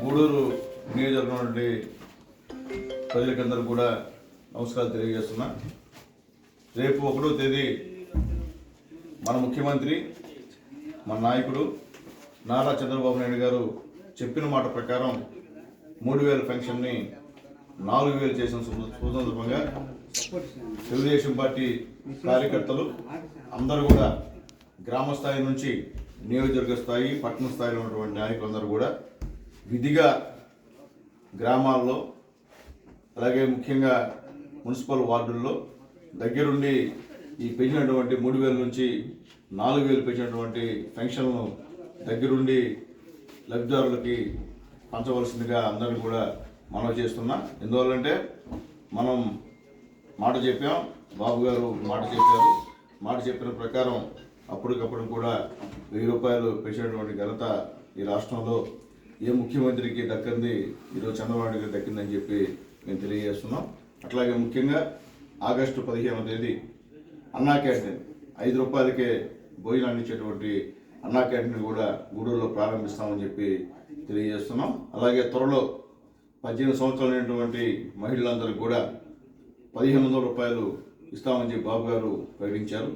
గూడూరు నియోజకవర్గం నుండి ప్రజలకందరూ కూడా నమస్కారం తెలియజేస్తున్నా. రేపు ఒకటో తేదీ మన ముఖ్యమంత్రి మన నాయకుడు నారా చంద్రబాబు నాయుడు గారు చెప్పిన మాట ప్రకారం మూడు వేల పెన్షన్ని నాలుగు వేలు చేసిన సు- సందర్భంగా తెలుగుదేశం పార్టీ కార్యకర్తలు అందరూ కూడా గ్రామ స్థాయి నుంచి నియోజకవర్గ స్థాయి పట్టణ స్థాయిలో ఉన్నటువంటి నాయకులందరూ కూడా విధిగా గ్రామాల్లో అలాగే ముఖ్యంగా మున్సిపల్ వార్డుల్లో దగ్గరుండి ఈ పెంచినటువంటి మూడు వేల నుంచి నాలుగు వేలు పెంచినటువంటి పెన్షన్లను దగ్గరుండి లబ్ధిదారులకి పంచవలసిందిగా అందరిని కూడా మనవి చేస్తున్నా. ఎందువల్లంటే మనం మాట చెప్పాం బాబు గారు మాట చెప్పారు. మాట చెప్పిన ప్రకారం అప్పటికప్పుడు కూడా వెయ్యి రూపాయలు పెంచినటువంటి ఘనత ఈ రాష్ట్రంలో ఏ ముఖ్యమంత్రికి దక్కింది ఈరోజు చంద్రబాబు గారికి దక్కిందని చెప్పి మేము తెలియజేస్తున్నాం. అట్లాగే ముఖ్యంగా ఆగస్టు పదిహేనవ తేదీ అన్నా క్యాంటీన్ ఐదు రూపాయలకే భోజనం అందించేటువంటి అన్నా క్యాంటీన్ కూడా గూడూరులో ప్రారంభిస్తామని చెప్పి తెలియజేస్తున్నాం. అలాగే త్వరలో పద్దెనిమిది సంవత్సరాలు అయినటువంటి మహిళలందరికీ కూడా పదిహేను వందల రూపాయలు ఇస్తామని చెప్పి బాబు గారు ప్రకటించారు.